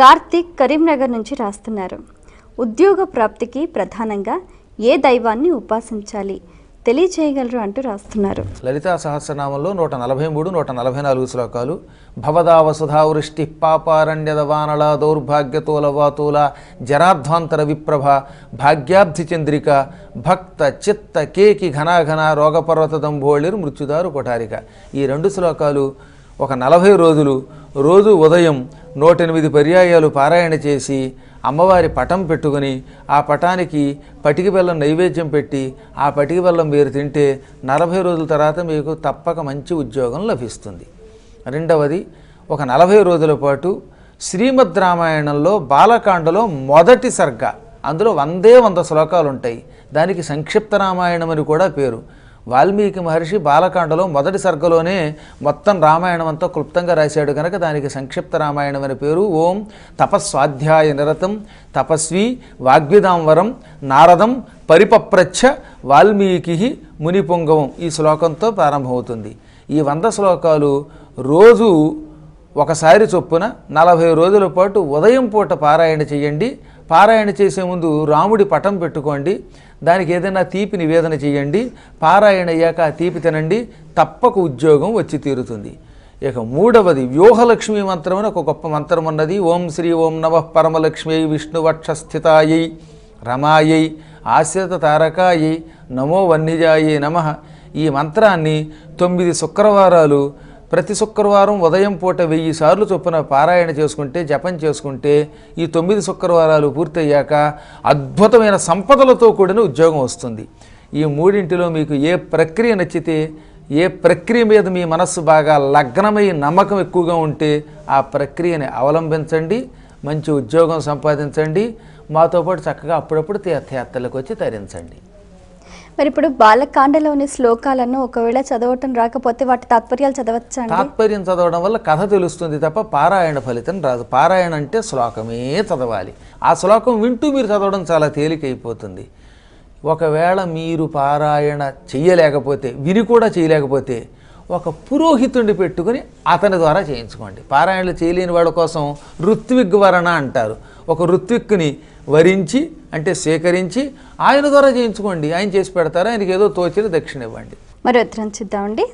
కార్తీక్ కరీంనగర్ నుంచి రాస్తున్నారు. ఉద్యోగ ప్రాప్తికి ప్రధానంగా ఏ దైవాన్ని ఉపాసించాలి? తెలియచేయగలరు అంటూ రాస్తున్నారు. లలితా సహస్రనామంలో నూట నలభై మూడు నూట నలభై నాలుగు శ్లోకాలు. భవదా వసుధావృష్టి పాపారణ్యద వానళ దౌర్భాగ్యతోల వాతూల జరాధ్వాంతర విప్రభ భాగ్యాబ్ధి చంద్రిక భక్త చిత్త కేకి ఘనాఘన రోగపర్వత దంభోళిరు మృత్యుదారు కొఠారిక. ఈ రెండు శ్లోకాలు ఒక నలభై రోజులు రోజు ఉదయం నూటెనిమిది పర్యాయాలు పారాయణ చేసి అమ్మవారి పటం పెట్టుకుని ఆ పటానికి పటికి బెల్లం నైవేద్యం పెట్టి ఆ పటికి బెల్లం మీరు తింటే నలభై రోజుల తర్వాత మీకు తప్పక మంచి ఉద్యోగం లభిస్తుంది. రెండవది ఒక నలభై రోజుల పాటు శ్రీమద్ రామాయణంలో బాలకాండలో మొదటి సర్గ అందులో వందే వంద శ్లోకాలు ఉంటాయి దానికి సంక్షిప్త రామాయణం అని కూడా పేరు. వాల్మీకి మహర్షి బాలకాండలో మొదటి సర్గలోనే మొత్తం రామాయణం అంతా క్లుప్తంగా రాశాడు కనుక దానికి సంక్షిప్త రామాయణం అని పేరు ఓం తపస్వాధ్యాయ నిరతం తపస్వి వాగ్విదాంవరం నారదం పరిపప్రచ్ఛ వాల్మీకి మునిపుంగవం ఈ శ్లోకంతో ప్రారంభమవుతుంది. ఈ వంద శ్లోకాలు రోజు ఒకసారి చొప్పున నలభై రోజుల పాటు ఉదయం పూట పారాయణ చేయండి. పారాయణ చేసే ముందు రాముడి పటం పెట్టుకోండి దానికి ఏదైనా తీపి నివేదన చేయండి పారాయణ అయ్యాక ఆ తీపి తినండి తప్పక ఉద్యోగం వచ్చి తీరుతుంది. ఇక మూడవది వ్యూహలక్ష్మి మంత్రం అని ఒక గొప్ప మంత్రం ఉన్నది. ఓం శ్రీ ఓం నమ పరమలక్ష్మి విష్ణువక్షస్థితాయై రమాయై ఆశ్రిత తారకాయై నమో వన్నిజాయై నమ. ఈ మంత్రాన్ని తొమ్మిది శుక్రవారాలు ప్రతి శుక్రవారం ఉదయం పూట వెయ్యి సార్లు చొప్పున పారాయణ చేసుకుంటే జపం చేసుకుంటే ఈ తొమ్మిది శుక్రవారాలు పూర్తయ్యాక అద్భుతమైన సంపదలతో కూడిన ఉద్యోగం వస్తుంది. ఈ మూడింటిలో మీకు ఏ ప్రక్రియ నచ్చితే ఏ ప్రక్రియ మీద మీ మనస్సు బాగా లగ్నమై నమ్మకం ఎక్కువగా ఉంటే ఆ ప్రక్రియని అవలంబించండి మంచి ఉద్యోగం సంపాదించండి మాతో పాటు చక్కగా అప్పుడప్పుడు తీర్థయాత్రలకు వచ్చి తరించండి. మరి ఇప్పుడు బాలకాండలోని శ్లోకాలను ఒకవేళ చదవటం రాకపోతే వాటి తాత్పర్యాలు చదవచ్చా తాత్పర్యం చదవడం వల్ల కథ తెలుస్తుంది తప్ప పారాయణ ఫలితం రాదు. పారాయణ అంటే శ్లోకమే చదవాలి. ఆ శ్లోకం వింటూ మీరు చదవడం చాలా తేలికైపోతుంది. ఒకవేళ మీరు పారాయణ చెయ్యలేకపోతే విని కూడా చేయలేకపోతే ఒక పురోహితుడిని పెట్టుకుని అతని ద్వారా చేయించుకోండి. పారాయణలు చేయలేని వాడి కోసం ఋత్విక్ వరణ అంటారు. ఒక ఋత్విక్ని వరించి అంటే సేకరించి ఆయన ద్వారా చేయించుకోండి. ఆయన చేసి పెడతారు? ఆయనకి ఏదో తోచిన దక్షిణ ఇవ్వండి. మరి ఉత్తరం చూద్దామండి.